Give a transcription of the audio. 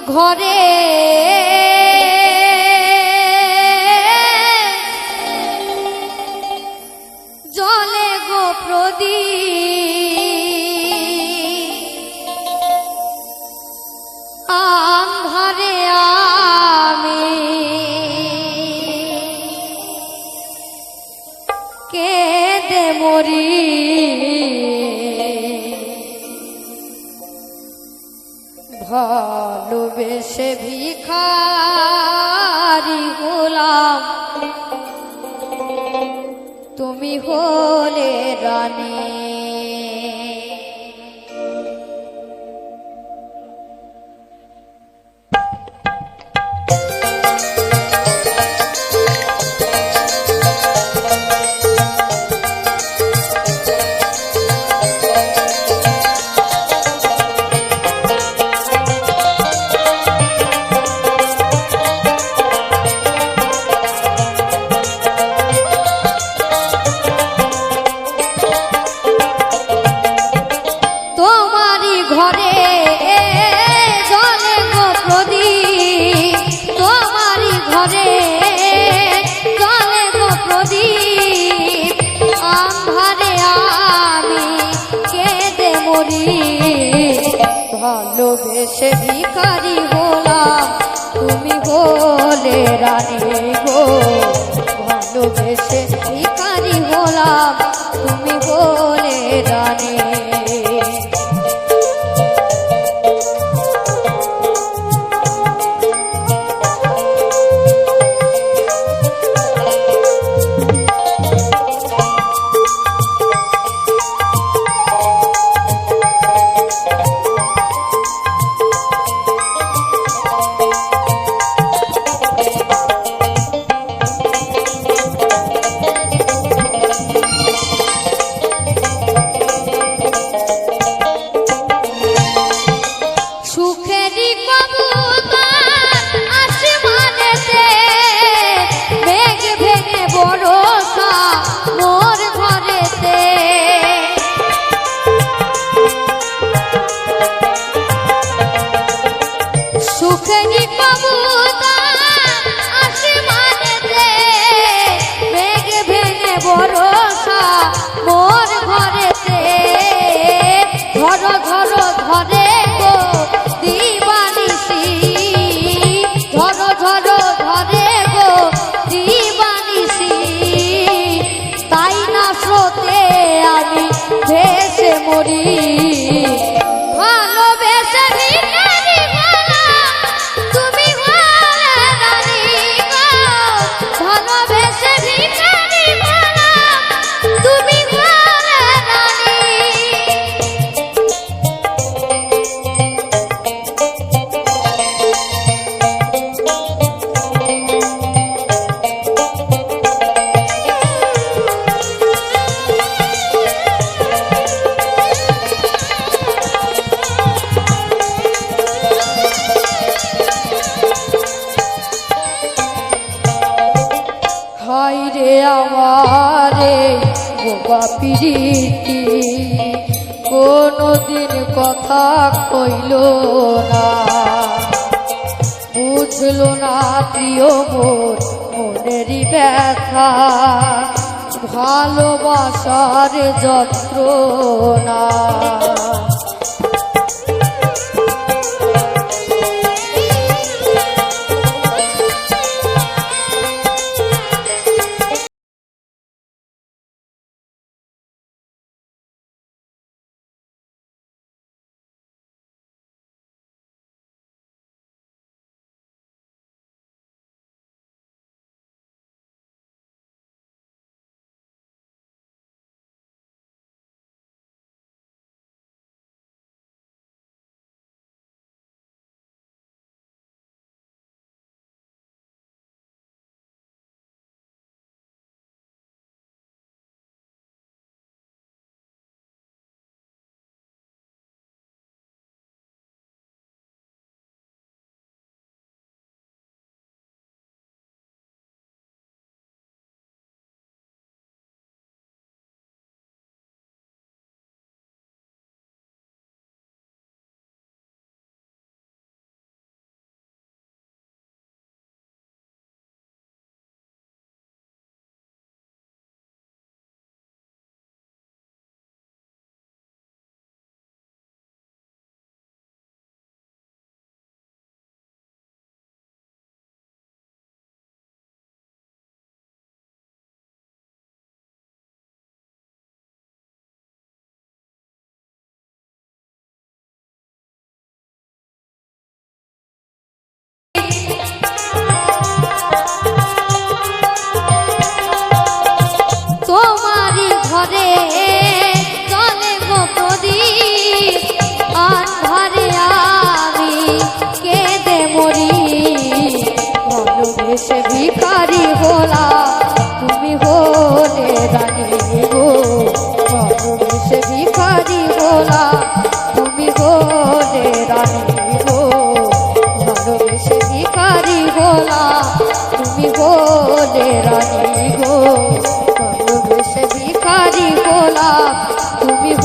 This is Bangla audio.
ঘরে ভালোবেসে ভিখারি গোলাম। তুমি হলে রানী। ভালোবেসে ভিকারি হলাম তুমি হলে রানী গো ভালোবেসে বড় মোর रे আমারে বোবা পিড়িতি কোনোদিন কথা কইল না। বুঝল না প্রিয় মোর মনেরই ব্যথা। ভালোবাসার যত্রণা। প্রদীপ অন্ধরে আমি কেঁদে মরি। ভালোবেসে ভিকারি হলা, তুমি হলে রানী গো। ভালোবেসে ভিকারি হলা, তুমি হলে রানী গো। ভালোবেসে ভিকারি হলা, তুমি